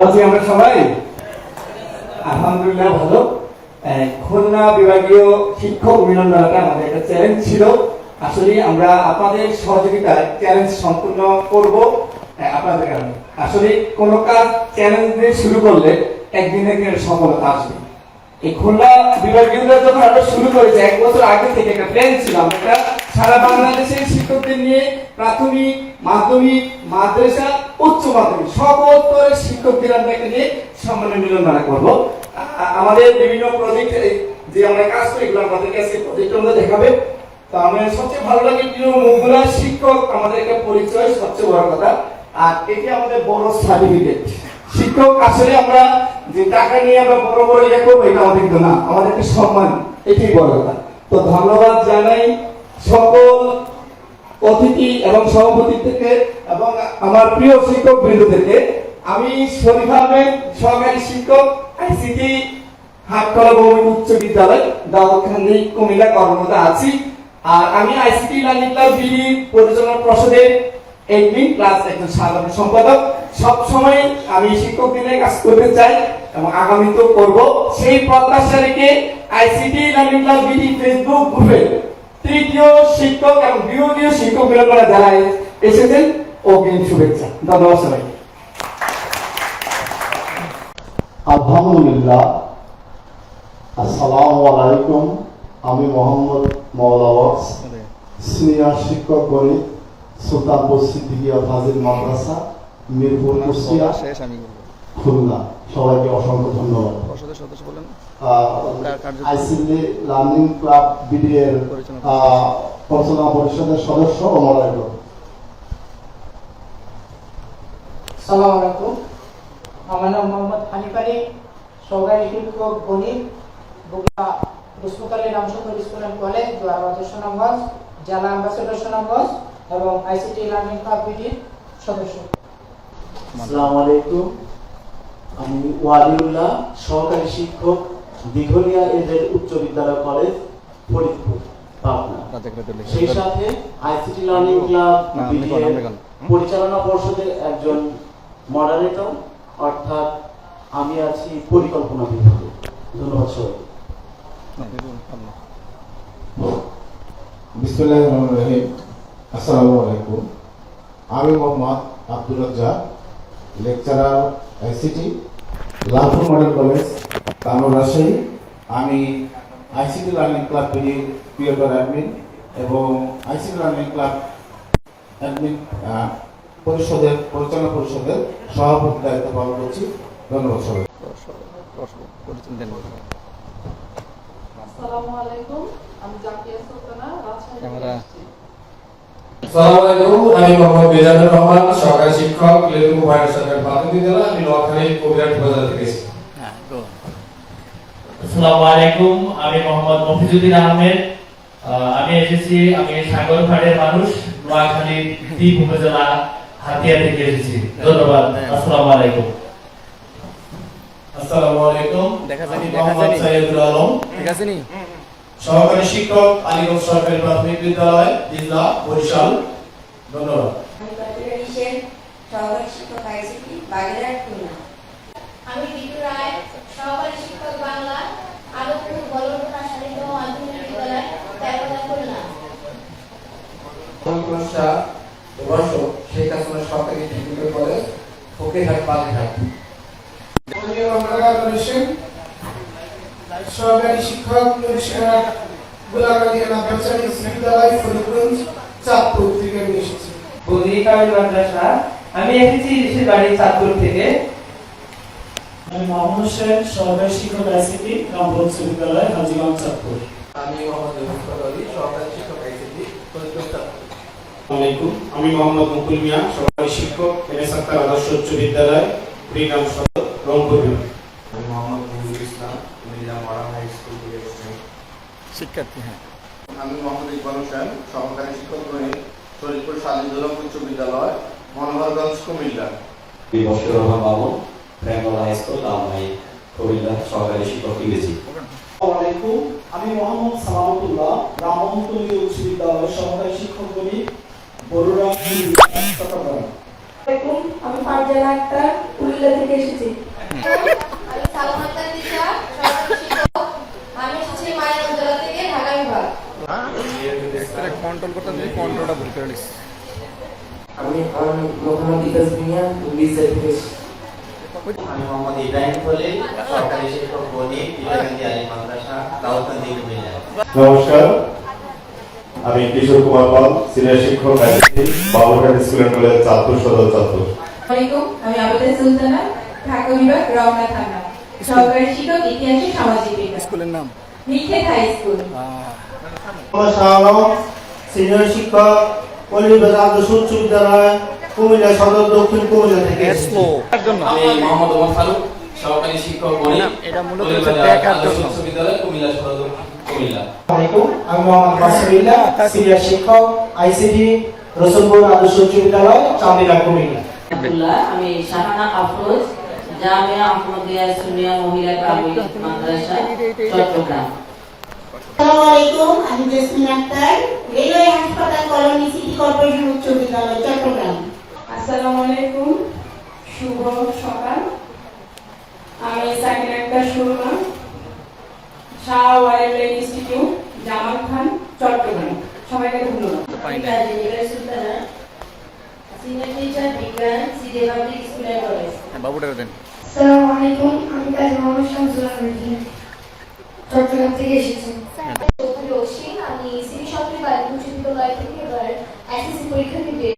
আমরা সবাই। আলহামদুলিল্লাহ ভালো। খুলনা বিভাগীয় শিক্ষক মিলন মেলাটা আমাদের একটা চ্যালেঞ্জ ছিল। আসলে আমরা আপনাদের সহযোগিতায় চ্যালেঞ্জ সম্পূর্ণ করব আপনাদের কারণে। আসলে কোনো কাজ চ্যালেঞ্জ দিয়ে শুরু করলে একদিনে সফলতা আসবে। এই খুলনা বিভাগীয় যখন আমরা শুরু করেছি, এক বছর আগে থেকে একটা প্ল্যান ছিল আমরা সারা বাংলাদেশের শিক্ষকদের নিয়ে প্রাথমিক, মাধ্যমিক, মাদ্রাসা, উচ্চ মাধ্যমিক সকল স্তরের শিক্ষকদের আমরা একটা নিয়ে সম্মেলন মিলন মেলা করব। আমাদের বিভিন্ন প্রজেক্ট যে আমরা কাজ করি, এগুলো আমাদের কাছে প্রজেক্ট আমরা দেখাবে। তো আমার সবচেয়ে ভালো লাগে প্রিয় শিক্ষক আমাদের একটা পরিচয়, সবচেয়ে বড় কথা। আর এটি আমাদের বড় সার্টিফিকেট শিক্ষক আসলে আমরা যে টাকা নিয়ে আমরা বড় বড় ইয়ে করব এটা আমাদের না, আমাদের একটা সম্মান। এটাই বড় কথা। তো ধন্যবাদ জানাই সকল অতিথি এবং সভাপতি থেকে এবং আমার প্রিয় শিক্ষক বৃন্দ থেকে আমি শরীফ আহমেদ, সহকারী শিক্ষক, আইসিটি হাটকলা ভৌমিক উচ্চ বিদ্যালয় কুমিল্লা কর্মরত আছি। আর আমি আইসিটি ক্লাব বিডি পরিচালনা পর্ষদের এডমিন একজন সাধারণ সম্পাদক। সব সময় আমি শিক্ষক দিনে কাজ করতে চাই এবং আগামীতেও করব। সেই প্রত্যাশা রেখে ICT learning club BD Facebook গ্রুপে তৃতীয় শিক্ষক এবং বিভাগীয় শিক্ষক মিলনমেলা যারা এসেছেন অগ্রিম শুভেচ্ছা। ধন্যবাদ সবাইকে। আলহামদুলিল্লাহ। আসসালামু আলাইকুম। আমি মোহাম্মদ মৌলাওয়াক্স সিনিয়র শিক্ষক গণিত সুলতানপুর সিদ্দিকিয়া ফাজিল মাদ্রাসা মিরপুর কুষ্টিয়া শেষ আমি খুলনা। সবাইকে অসংখ্য ধন্যবাদ। পর্ষদের সদস্য বলেন। আইসিডি লার্নিং ক্লাব বিডিএর পরিচালনা পরিচালনা পরিষদের সদস্য ও মডারেটর সালাম আলাইকুম। আমার নাম মোহাম্মদ হানিফ আলী সহকারী শিক্ষক গণিত বগুড়া রুসমত রামচন্দ্র স্কুল কলেজ দোয়ারবাজার সুনামগঞ্জ জেলা অ্যাম্বাসেডর সুনামগঞ্জ এবং আইসিটি লার্নিং ক্লাব বিডির সদস্য। আসসালামু আলাইকুম। আমি ওয়ালিউল্লাহ সহকারী শিক্ষক দিঘলিয়া এদের উচ্চ বিদ্যালয় কলেজ ফরিদপুর পাবনা। সেই সাথে আইসিটি লার্নিং ক্লাব? পরিচালনা পর্ষদের একজন মডারেটর অর্থাৎ আমি আছি পরিকল্পনা বিভাগে। ধন্যবাদ সবাই বিসমুল্লাহ রহমান রহিম। আসসালামু আলাইকুম। আমি Mohammad Abdul Razzak lecturer ICT Lalpur model college Kamrul Rajshahi আমি আইসিটি লার্নিং ক্লাব পিওটার অ্যাডমিন এবং আইসিটি লার্নিং ক্লাব অ্যাডমিন পরিষদের পরিচালনা পরিষদের সভাপতি দায়িত্ব পালন করছি ধন্যবাদ সবাই আসসালামু আলাইকুম আমি জাকিয়া সুলতানা রাজশাহী ক্যামেরা। আসসালামু আলাইকুম আমি মোহাম্মদ রহমান সরকারি শিক্ষক লেলু ভাইয়ের প্রাথমিক বিদ্যালয় আমি নোয়াখালী কবিরাট বাজার থেকে. আসসালামু আলাইকুম। আমি মোহাম্মদ মফিজুদ্দিন আহমেদ। আহ, আমি এসেছি আমি সাগরঘাটের মানুষ নোয়াখালী দ্বীপ উপজেলা হাতিয়া থেকে এসেছি। ধন্যবাদ। আসসালামু আলাইকুম। আসসালামু আলাইকুম। দেখা আমি জানি, দেখা মোহাম্মদ জানি। সাইয়দুল আলম। ঠিক আছে নি সহকারী শিক্ষক আলিগঞ্জ সরকারি প্রাথমিক বিদ্যালয় দিজলা বরিশাল। ধন্যবাদ। আমি কল্পনা সহকারী শিক্ষক আইসিটি বাগেরহাট খুলনা। আমি বিটু রায় সহকারী শিক্ষক বাংলা আলোকপুর বলরঘাটা শালিত মাধ্যমিক বিদ্যালয় তেরোদা খুলনা শাহ প্রভাষক শেখ হাসিনা সরকারি টেকনিক্যাল কলেজ ফকিরহাট বাগেরহাট সহকারী শিক্ষক গোলাকালী ব্যবসায়িক বিদ্যালয় ফরিদগঞ্জ চাঁদপুর থেকে এসেছি কামিল মাদ্রাসা আমি এসেছি ঋষির বাড়ি চাঁদপুর থেকে আমি মোহাম্মদ হোসেন সহকারী শিক্ষক আইসিটি রামপুর উচ্চ বিদ্যালয় হাজিগঞ্জ চাঁদপুর আমি মোহাম্মদ মুস্তফা আলী ফরিদগঞ্জ আলাইকুম। আমি মোহাম্মদ মুকুল মিয়া সরকারি শিক্ষক এনএস আক্তার আদর্শ উচ্চ বিদ্যালয় কুড়িগ্রাম সদর রংপুর আমি Mohammad Mujibul Islam Mirza modern high school থেকে শিক্ষার্থী হ্যাঁ। আমি মোহাম্মদ ইকবাল হোসেন সহকারী শিক্ষক গণিত শরীরপুর স্বাধীনতম উচ্চ বিদ্যালয় মনোহরগঞ্জ কুমিল্লা। বশির রহমান মামুন প্রেমলা হাই স্কুল লামাই কুমিল্লা সরকারি শিক্ষক ইংরেজি। আমি মোহাম্মদ সালামতুল্লাহ রামমতুল্লাহ উচ্চ বিদ্যালয় সহকারী শিক্ষক আমি ফারজানা আক্তার কুমিল্লা থেকে এসেছি। আমি সালমা আক্তার দিশা আমি এসেছি মায়ের উজ্জ্বলা থেকে ঢাকা বিভাগ। কন্ট্রোল করতে কন্ট্রোলটা ভুল করে নিস। আমি মোহাম্মদ ইকাস মিয়া ইংলিশ আমি মোহাম্মদ ইব্রাহিম খলিল সরকারি শিক্ষক বনি বিবেকানন্দ আলী মাদ্রাসা দাউদকান্দি কুমিল্লা নমস্কার। আমি কিশোর কুমার পাল সিনিয়র শিক্ষক ICT Baburghat school and college Chandpur সদর চাঁদপুর। আসসালামাইকুম আমি আবেদা সুলতানা ঢাকা বিভাগ রমনা থানা। সহকারী শিক্ষক ইতিহাসে সামাজিক বিজ্ঞান স্কুলের নাম? নিখেত হাই স্কুল। সিনিয়র শিক্ষক পল্লীবাজার আদর্শ উচ্চ বিদ্যালয় কুমিল্লা সদর দক্ষিণ কুমিল্লা থেকে আমি মোহাম্মদ ওমর ফারুক সহকারী শিক্ষক এটা মূলত দেখার জন্য। কুমিল্লা সদর আমি মোহাম্মদ মাসুদুল্লাহ সিনিয়র শিক্ষক আইসিটি রসুলপুর আদর্শ উচ্চ বিদ্যালয় চান্দিনা কুমিল্লা। আমি শাহানা আফরোজ জামিয়া আহমদিয়া সুনিয়া মহিলা কামিল মাদ্রাসা চট্টগ্রাম। আসসালামু আলাইকুম আমি জেসমিন আক্তার রেলওয়ে হাসপাতাল কলোনি সিটি কর্পোরেশন উচ্চ বিদ্যালয় চট্টগ্রাম। আসসালামু আলাইকুম শুভ সকাল। আমি সাকিন আক্তার সুরমা। শাহ ওয়াইল্ড ইনস্টিটিউট জামাল খান চট্টগ্রাম। সবাইকে ধন্যবাদ। আমি কাজী নিগার সুলতানা সিনিয়র টিচার বিজ্ঞান CD public school and college বাবুটা দেন। আসসালামু আলাইকুম আমি কাজী মোহাম্মদ শামসুল আলম চট্টগ্রাম থেকে এসেছি। রশিদ আমি সিটি সরকারি বালিকা উচ্চ বিদ্যালয় থেকে এবার এসএসসি পরীক্ষা দিতে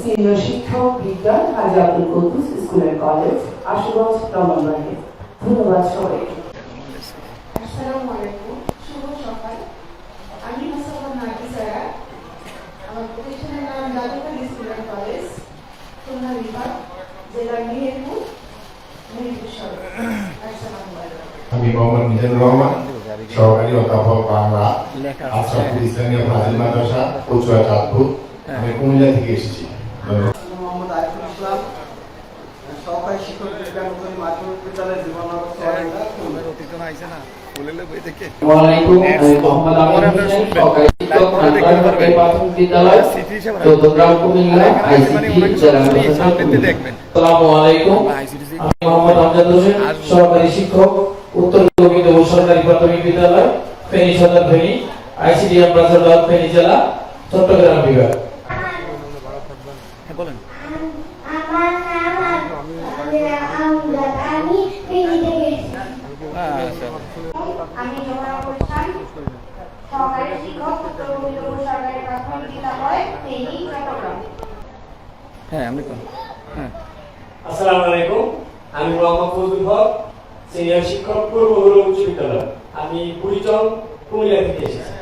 সিনিয়র শিক্ষক বিজ্ঞান হাজি আব্দুল কুদ্দুস স্কুল কলেজ আশুগঞ্জ ধন্যবাদ সবাইকে আসসালামু আলাইকুম শুভ সকাল আমি মোসাম্মদ নাফিসারা আমার প্রতিষ্ঠানের নাম জাদুঘর স্কুল অ্যান্ড কলেজ খুলনা বিভাগ জেলা মেহেরপুর মেহেরপুর সদর আসসালামু আলাইকুম আমি মোহাম্মদ মিজানুর রহমান সহকারী অধ্যাপক বাংলা আশরাফুল ইসলামিয়া ফাজিল মাদ্রাসা কচুয়া চাঁদপুর। আমি কুমিল্লা থেকে এসেছি। মোহাম্মদ আরিফুল ইসলাম সহকারী শিক্ষক বিজ্ঞান মাধ্যমিক বিদ্যালয় জীবননগর চুয়াডাঙ্গা, আমি মোহাম্মদ আমজাদ হোসেন সহকারী শিক্ষক উত্তর গোবিন্দপুর সরকারি প্রাথমিক বিদ্যালয় ফেনী সদর ফেনী আইসিডি আম্বাসাদর ফেনী জেলা চট্টগ্রাম বিভাগ। হ্যাঁ বলেন। আমি সহকারী শিক্ষক উত্তর সরকারি প্রাথমিক বিদ্যালয় ফেনী চট্টগ্রাম হ্যাঁ আমি হ্যাঁ। আসসালামু আলাইকুম। আমি মোহাম্মদ ফজলুল হক সিনিয়র শিক্ষক পূর্ব হল উচ্চ বিদ্যালয়। আমি বুড়িচং কুমিল্লা থেকে এসেছি।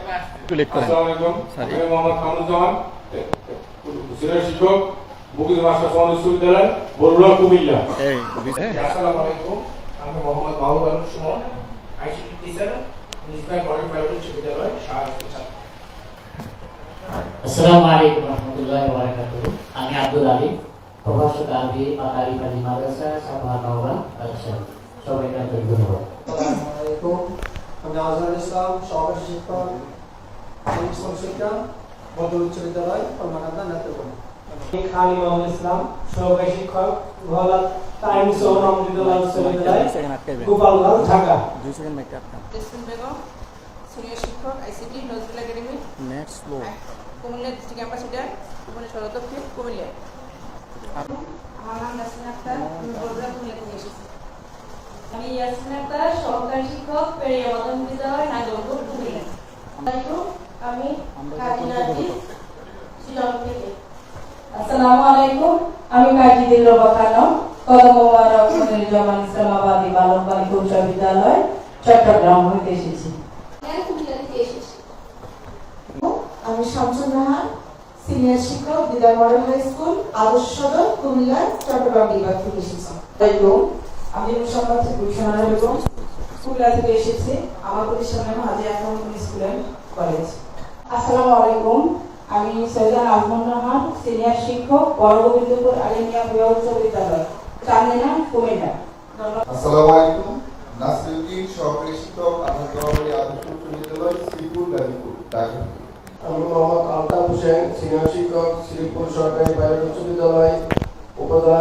আসসালামু আলাইকুম। আমি মোহাম্মদ কামরুজ্জামান সিনিয়র শিক্ষক বকুল মাস্টার সমাজ বিশ্ববিদ্যালয় বরুড়া কুমিল্লা। এই হ্যাঁ আসসালামু আলাইকুম। আমি Mohammad Mahbub Alam Sumon ICT teacher private ছাত্র। আসসালামু আলাইকুম রহমতুল্লাহি ওয়া বারাকাতুহু। আমি আব্দুল আলী। প্রভাষক আরবি পাতারি পালি মাদ্রাসা সাফা নওগাঁ রাজশাহী সবাইকে ধন্যবাদ। আমি আজহার ইসলাম সহকারী শিক্ষক ইসলাম শিক্ষা বদর উচ্চ বিদ্যালয় কলকাতা নেত্রকোনা। খান ইমাম ইসলাম সহকারী শিক্ষক গহলা টাইমস ও রহমতুল্লাহ উচ্চ বিদ্যালয় সেকেন্ড আটকাইবেন গোপালগঞ্জ ঢাকা। দুই সেকেন্ড মাইকে আটকান বেগম সিনিয়র শিক্ষক ICT Nazrul academy. Next slow Comilla district ambassador Comilla সদর দক্ষিণ কুমিল্লা। আমার নাম ইয়াসমিন আক্তার আমি বগুড়া এসেছি। আমি ইয়াসমিন আক্তার সহকারী শিক্ষক পেরিয়া মাধ্যমিক বিদ্যালয় নাগরপুর কুমিল্লা আমি কাজী নাজির শিলং থেকে। আসসালামু আলাইকুম আমি কাজী দিলরবা খানম কদম মোবারক মনিরুজ্জামান ইসলামাবাদী বালক বালিকা উচ্চ বিদ্যালয় চট্টগ্রাম হইতে এসেছি। আমি শামসুন নাহার সিনিয়র শিক্ষক দিদার মডেল হাই স্কুল আদর্শ সদর কুমিল্লা চট্টগ্রাম বিভাগ থেকে এসেছি। আসসালামাইকুম আমি মুসাম্মদ গুলশানা বেগম কুমিল্লা থেকে এসেছি। আমার প্রতিষ্ঠান নাম Haji Ahmad school and college. আসসালামু আলাইকুম। আমি সৈয়দান আজমুন নাহার সিনিয়র শিক্ষক বড়গোবিন্দপুর আলিমিয়া বিভাগ উচ্চ বিদ্যালয়। চান্দিনা কুমিল্লা আসসালামু আলাইকুম। নাসিরুদ্দিন সহকারী শিক্ষক আনন্দবাড়ি আদর্শ উচ্চ বিদ্যালয় শ্রীপুর গাজীপুর ঢাকা। আমি মোহাম্মদ আলতাফ হোসেন সিনিয়র শিক্ষক শ্রীপুর সরকারি প্রাইভেট উচ্চ বিদ্যালয় উপজেলা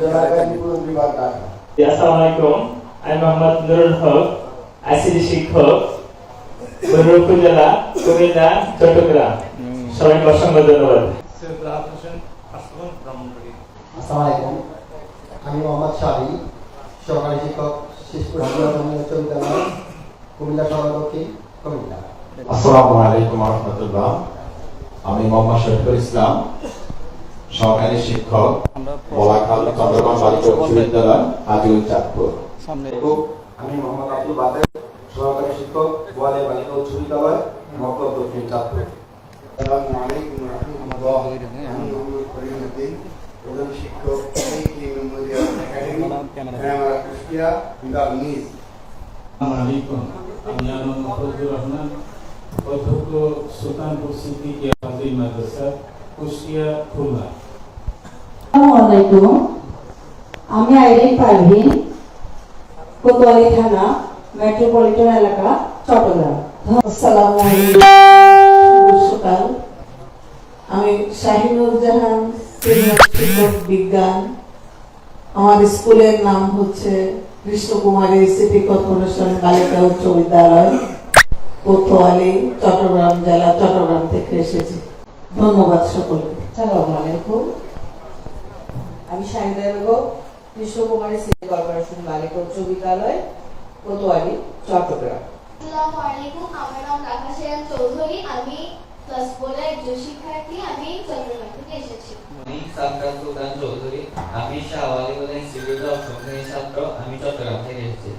জেলা গাজীপুর বিভাগ আসসালামু আলাইকুম। আমি মোহাম্মদ নুরুল হক আইসিডি শিক্ষক বৈরব উপজেলা কুমিল্লা চট্টগ্রাম। সবাইকে অসংখ্য ধন্যবাদ। আসসালামু আলাইকুম। আমি মোহাম্মদ শাহি সহকারী শিক্ষক শিশু উচ্চ বিদ্যালয় কুমিল্লা সদর দক্ষিণ কুমিল্লা। আসসালামু আলাইকুম রহমতুল্লাহ। আমি মোহাম্মদ শফিকুল ইসলাম সহকারী শিক্ষক বলাখাল চন্দ্রগঞ্জ বালিকা উচ্চ বিদ্যালয় আজিউল চাঁদপুর। সামনে। আমি মোহাম্মদ আব্দুল বাতের সহকারী শিক্ষক বোয়ালে বালিকা উচ্চ বিদ্যালয় মক্তব দক্ষিণ চাঁদপুর। আসসালামু আলাইকুম রহমতুল্লাহ। আমি মোহাম্মদ করিম উদ্দিন প্রধান শিক্ষক এই মেমোরিয়াল একাডেমি কুষ্টিয়া বিভাগ নিজ। আলাইকুম। আমি আনন্দ ফজলুর রহমান অধ্যক্ষ সুলতানপুর সিদ্দিকিয়া ফাজিল মাদ্রাসা, কুষ্টিয়া, খুলনা। আমি আইরিন পারভিন, কোতোয়ালি থানা, মেট্রোপলিটন এলাকা, চট্টগ্রাম। সকাল। আমি শাহিনুর বিজ্ঞান। আমার স্কুলের নাম হচ্ছে কৃষ্ণকুমারী সিটি কর্পোরেশন, বালিকা উচ্চ বিদ্যালয়। কোতোয়ালি চট্টগ্রাম জেলা চট্টগ্রাম থেকে এসেছি। ধন্যবাদ সকলকে। আসসালামু আলাইকুম। আমি শাহিদা বেগম কৃষ্ণকুমারী সিটি কর্পোরেশন বালিকা উচ্চ বিদ্যালয় কোতোয়ালি চট্টগ্রাম। আসসালামু আলাইকুম আমার নাম সেরান চৌধুরী আমি ক্লাস ফোরের একজন শিক্ষার্থী আমি চট্টগ্রাম থেকে এসেছি। আমি সুলতান চৌধুরী আমি শাহ আলী ইনস্টিটিউট অফ ছাত্র আমি চট্টগ্রাম থেকে এসেছি।